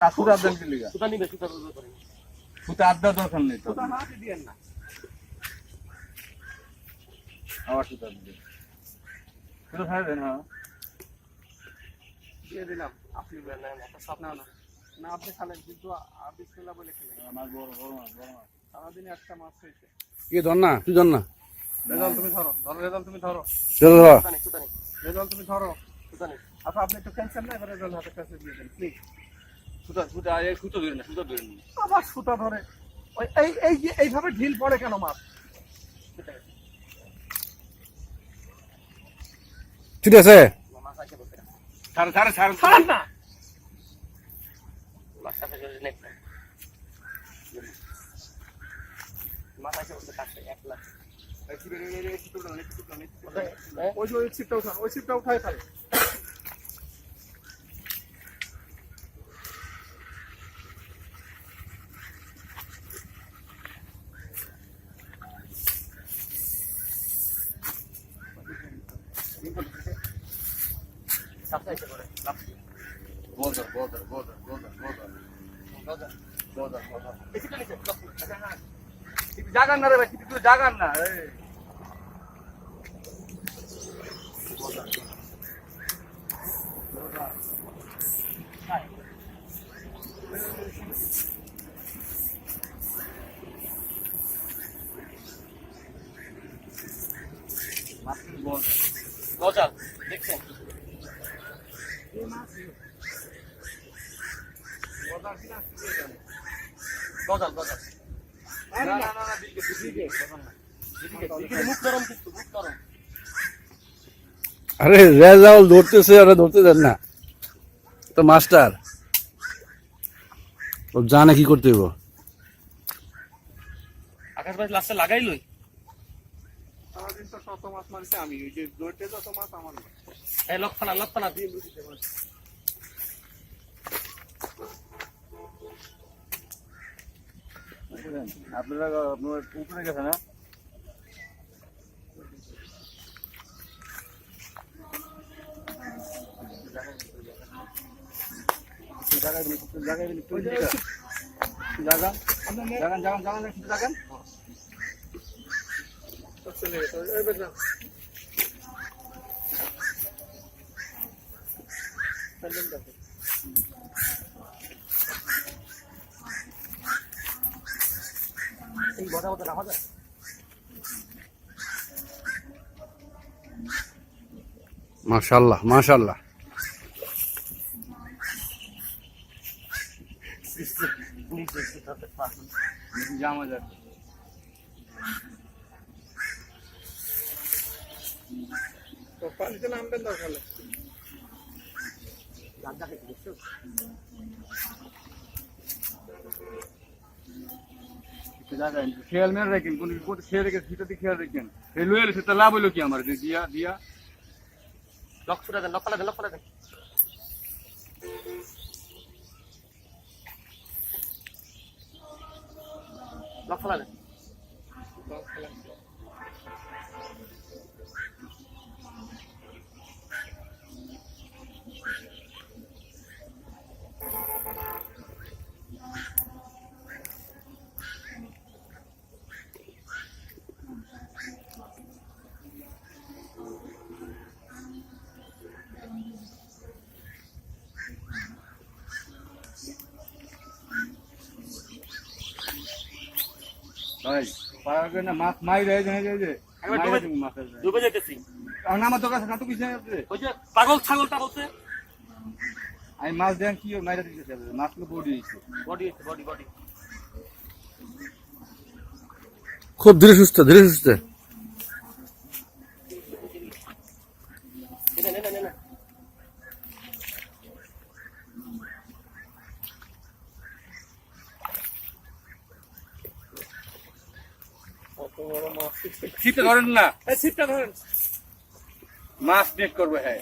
আর সুতা দেন কি লিগা সুতা নিবে সুতা রোজ সুতা আড্ডা দরকার নেই সুতা না দিয়েন না। আবার সুতা দিবে। সুতা ছাড়া দেন হ্যাঁ। দিয়ে দিলাম। আপনি বলেন একটা সাপ না না না আপনি খালেন কিন্তু আর বিসমিল্লাহ বলে খেলেন। মাছ বড় বড় মাছ বড় মাছ সারাদিনে একটা মাছ হয়েছে। কি ধর না তুই ধর না রেজাল তুমি ধরো। ধরো রেজাল তুমি ধরো রেজাল তুমি ধরো। আচ্ছা আপনি একটু ক্যান্সেল না? এবার রেজাল হাতে কাছে দিয়ে দেন প্লিজ সুতা সুতা এই সুতো ধরে না সুতো ধরে না। আবার সুতা ধরে। ওই এই এই এইভাবে ঢিল পড়ে কেন মাছ? ঠিক আছে। না। নেক না। মাছ আছে এক লাখ। ওই যে ওই ছিপটা উঠান ওই ছিপটা উঠায় ফেলে Saptaysa böyle. Golden, golden, golden, golden, golden. Golden, golden, golden. Esi kalesi. Tipi jagan na re bhai, tipi tu jagan na. Golden. Golden. Hai. Masih golden. Golden. আরে রেজাউল ধরতেছে আরে ধরতে দেন না। তো মাস্টার ও জানে কি করতে হইব। আকাশ ভাই লাস্টে লাগাই লই। সারাদিন তো শত মাছ মারছে আমি ওই যে দৌড়তে যত মাছ আমার এই লক্ষণা লক্ষণা। দিয়ে বুঝতে আপনারা আপনার উপরে গেছে না জাগান জাগান জাগান জাগান জাগান চলে গেছে ওই বেটা এই কথা কথা রাখা যায় মাশাল্লাহ মাশাল্লাহ। জামা যাক তো পানিতে নামবেন দরকার খেয়াল মেরে রাখেন, কোন খেয়াল রেখে সেটাতে খেয়াল রাখেন। এই লয়ে এলে সেটা লাভ হইল কি আমার? দিয়া দিয়া। লক সুরা দেন, লক ফেলা দেন, লক ফেলা দেন। লক দেন। ভাই মাছ মাই রয়ে যায় যে যে ডুবে- দিবো মাছের যায়। ডুবে যেতেছি। আমার দোকান না তো কিছু আছে ওই যে বলছে। আমি মাছ দেন কি মাইরা দিতে চাই মাছ তো বডি দিচ্ছে বডি বডি। বডি খুব ধীরে সুস্থ ধীরে সুস্থ। নে নে নে। শীতে ধরেন না এই ছিপটা ধরেন মাছ নেট করব হ্যাঁ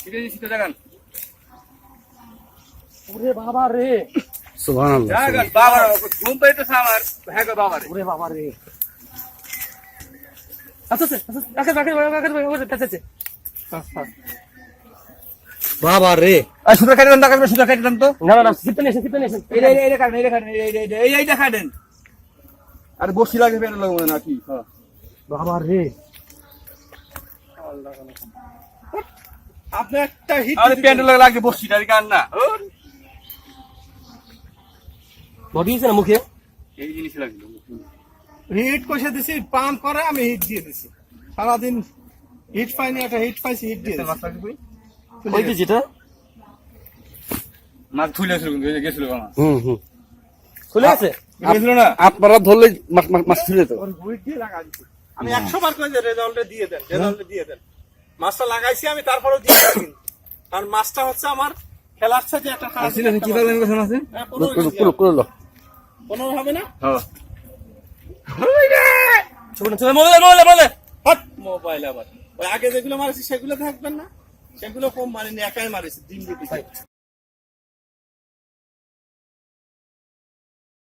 ঠিক আছে ওরে বাবা রে সুবহানাল্লাহ জাগান বাবার ঘুম পাইতেছে আমার হ্যাঁ গো বাবার ওরে বাবা রে আচ্ছা আচ্ছা আচ্ছা আচ্ছা আচ্ছা আচ্ছা আচ্ছা আচ্ছা বাবা রে। আর সুতা কেটে দেন টাকা সুতা কেটে দেন তো? না না না সিপে সিপে এই এই এই দেখান এই দেখান এই এই এই এই দেখা দেন আর বসি লাগে ফেলে লাগবে না কি হ্যাঁ। বাবা রে। আপনি একটা হিট আরে প্যান্ডেল লাগে বসিটা আর গান না। বডিয়েছে না মুখে? এই জিনিস লাগল হিট কষে দিছি পাম্প করে আমি হিট দিয়ে দিছি। সারাদিন হিট পাইনি একটা হিট পাইছি হিট দিয়ে দিছি? ওই যে যেটা মাছ ধুলে ছিল কিন্তু গেছিল আমার। হুম হুম। খুলে আছে? গেছিল না? আপনারা ধরলে মাছ মাছ- তো। আমি একশো বার করে রেজাল্টে দিয়ে দেন রেজাল্টে দিয়ে দেন। মাছটা লাগাইছি আমি তারপরেও দিয়ে দেন কিন্তু। কারণ মাছটা হচ্ছে আমার খেলার সাথে একটা আসলে কি পাবেন কথা আছে? হ্যাঁ, লো। পনেরো হবে না? হ্যাঁ। মোবাইলে মোবাইলে মোবাইলে হট মোবাইল আবার। ওই আগে যেগুলো মারিছি সেগুলো থাকবেন না? সেগুলো কম মারেনি একাই মারেছে দিন দিয়ে